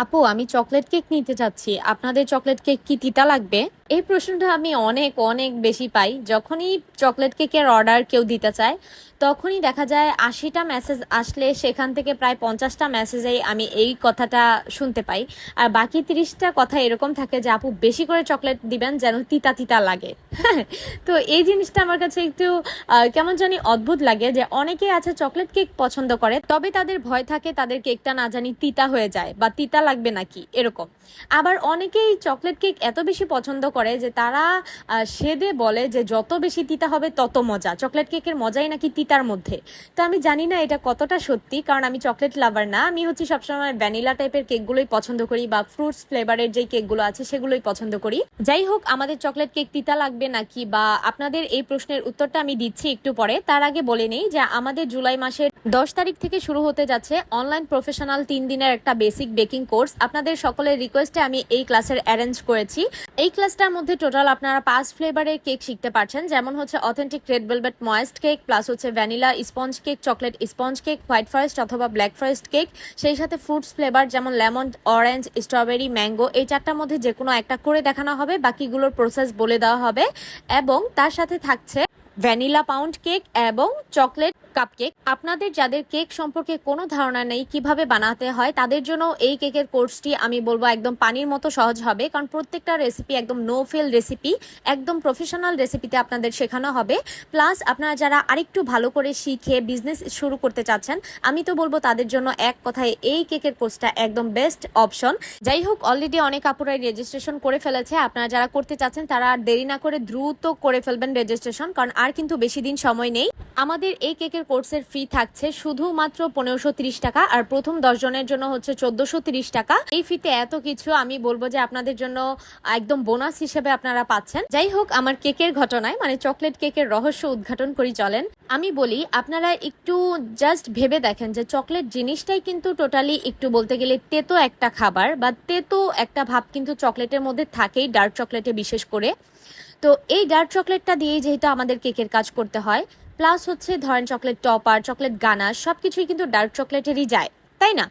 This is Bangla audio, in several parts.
আপু আমি চকলেট কেক নিতে চাচ্ছি। আপনাদের চকলেট কেক কি তিতা লাগবে? এই প্রশ্নটা আমি অনেক অনেক বেশি পাই। যখনই চকলেট কেকের অর্ডার কেউ দিতে চায়, তখনই দেখা যায় আশিটা মেসেজ আসলে সেখান থেকে প্রায় পঞ্চাশটা মেসেজেই আমি এই কথাটা শুনতে পাই। আর বাকি তিরিশটা কথা এরকম থাকে যে, আপু, বেশি করে চকলেট দিবেন যেন তিতা তিতা লাগে। তো এই জিনিসটা আমার কাছে একটু কেমন জানি অদ্ভুত লাগে যে অনেকে আছে চকলেট কেক পছন্দ করে, তবে তাদের ভয় থাকে তাদের কেকটা না জানি তিতা হয়ে যায় বা তিতা লাগবে নাকি, এরকম। আবার অনেকেই চকলেট কেক এত বেশি পছন্দ করে যে তারা সেদে বলে যে যত বেশি তিতা হবে তত মজা। চকলেট কেকের মজাই নাকি তিতার মধ্যে। তো আমি জানি না এটা কতটা সত্যি, কারণ আমি চকলেট লাভার না। আমি হচ্ছে সবসময় ভ্যানিলা টাইপের কেকগুলোই পছন্দ করি বা ফ্রুটস ফ্লেভারের যে কেকগুলো আছে সেগুলোই পছন্দ করি। যাই হোক, আমাদের চকলেট কেক তিতা লাগবে নাকি বা আপনাদের এই প্রশ্নের উত্তরটা আমি দিচ্ছি একটু পরে। তার আগে বলে নেই যে আমাদের জুলাই মাসের দশ তারিখ থেকে শুরু হতে যাচ্ছে অনলাইন প্রফেশনাল তিন দিনের একটা বেসিক বেকিং কোর্স আপনাদের সকলের রিকোয়েস্টে আমি এই ক্লাসের অ্যারেঞ্জ করেছি। এই ক্লাসটার মধ্যে টোটাল আপনারা পাঁচ ফ্লেভারের কেক শিখতে পারছেন। যেমন হচ্ছে authentic red velvet moist cake plus হচ্ছে vanilla sponge cake chocolate sponge cake white forest অথবা ব্ল্যাক ফরেস্ট কেক সেই সাথে ফ্রুটস ফ্লেভার যেমন লেমন অরেঞ্জ স্ট্রবেরি ম্যাঙ্গো এই চারটার মধ্যে যে কোনো একটা করে দেখানো হবে। বাকিগুলোর প্রসেস বলে দেওয়া হবে। এবং তার সাথে থাকছে ভ্যানিলা পাউন্ড কেক এবং চকলেট কাপকেক আপনাদের যাদের কেক সম্পর্কে কোনো ধারণা নেই কীভাবে বানাতে হয়, তাদের জন্য এই কেকের কোর্সটি আমি বলব একদম পানির মতো সহজ হবে, কারণ প্রত্যেকটা রেসিপি একদম নো ফেল রেসিপি একদম প্রফেশনাল রেসিপিতে আপনাদের শেখানো হবে। প্লাস আপনারা যারা আরেকটু ভালো করে শিখে বিজনেস শুরু করতে চাচ্ছেন, আমি তো বলব তাদের জন্য এক কথায় এই কেকের কোর্সটা একদম বেস্ট অপশন যাই হোক অলরেডি অনেক আপুরাই রেজিস্ট্রেশন করে ফেলেছে, আপনারা যারা করতে চাচ্ছেন তারা আর দেরি না করে দ্রুত করে ফেলবেন রেজিস্ট্রেশন কারণ আর কিন্তু বেশি দিন সময় নেই। আমাদের এই কেকের কোর্সের ফি থাকছে শুধুমাত্র পনেরোশো তিরিশ টাকা, আর প্রথম দশ জনের জন্য হচ্ছে চোদ্দশো তিরিশ টাকা। এই ফিতে এত কিছু আমি বলব যে আপনাদের জন্য একদম বোনাস হিসেবে আপনারা পাচ্ছেন। যাই হোক, আমার কেকের ঘটনায় মানে চকলেট কেকের রহস্য উদ্ঘাটন করি, চলেন। আমি বলি, আপনারা একটু জাস্ট ভেবে দেখেন যে চকলেট জিনিসটাই কিন্তু টোটালি একটু বলতে গেলে তেতো একটা খাবার, বা তেতো একটা ভাব কিন্তু চকলেটের মধ্যে থাকেই ডার্ক চকলেটে বিশেষ করে। তো এই ডার্ক চকলেটটা দিয়েই যেহেতু আমাদের কেকের কাজ করতে হয় প্লাস হচ্ছে ধরেন চকলেট টপার চকলেট গানা সব কিছুই কিন্তু ডার্ক চকলেটেরই যায়। তাই না?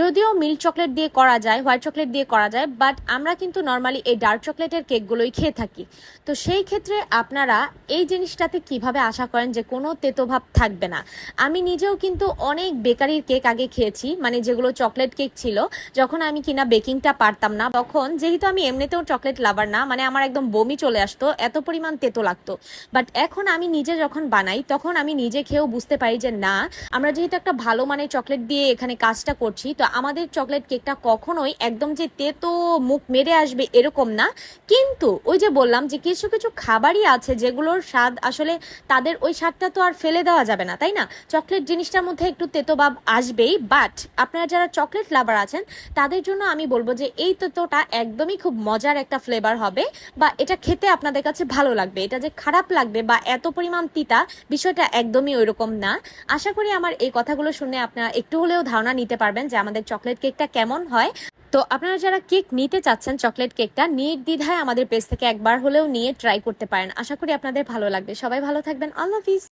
যদিও মিল্ক চকলেট দিয়ে করা যায়, হোয়াইট চকলেট দিয়ে করা যায়, বাট আমরা কিন্তু নর্মালি এই ডার্ক চকলেটের কেকগুলোই খেয়ে থাকি। তো সেই ক্ষেত্রে আপনারা এই জিনিসটাতে কীভাবে আশা করেন যে কোনো তেতোভাব থাকবে না? আমি নিজেও কিন্তু অনেক বেকারির কেক আগে খেয়েছি মানে যেগুলো চকলেট কেক ছিল, যখন আমি কিনা বেকিংটা পারতাম না, তখন যেহেতু আমি এমনিতেও চকলেট লাভার না মানে আমার একদম বমি চলে আসতো, এত পরিমাণ তেতো লাগতো। বাট এখন আমি নিজে যখন বানাই, তখন আমি নিজে খেয়েও বুঝতে পারি যে না, আমরা যেহেতু একটা ভালো মানের চকলেট দিয়ে এখানে কাজটা করছি, তো আমাদের চকলেট কেকটা কখনোই একদম যে তেতো মুখ মেরে আসবে এরকম না। কিন্তু ওই যে বললাম যে কিছু কিছু খাবারই আছে যেগুলোর স্বাদ আসলে তাদের ওই স্বাদটা তো আর ফেলে দেওয়া যাবে না, তাই না? চকলেট জিনিসটার মধ্যে একটু তেতো ভাব আসবেই বাট আপনারা যারা চকলেট লাভার আছেন, তাদের জন্য আমি বলব যে এই তেতোটা একদমই খুব মজার একটা ফ্লেভার হবে বা এটা খেতে আপনাদের কাছে ভালো লাগবে, এটা যে খারাপ লাগবে বা এত পরিমাণ তিতা বিষয়টা একদমই ওইরকম না। আশা করি আমার এই কথাগুলো শুনে আপনারা একটু হলেও ধারণা নিতে পারবেন যে আমাদের চকলেট কেকটা কেমন হয়। তো আপনারা যারা কেক নিতে চাচ্ছেন চকলেট কেকটা, নির্দ্বিধায় আমাদের পেজ থেকে একবার হলেও নিয়ে ট্রাই করতে পারেন। আশা করি আপনাদের ভালো লাগবে। সবাই ভালো থাকবেন। আল্লাহ হাফিজ।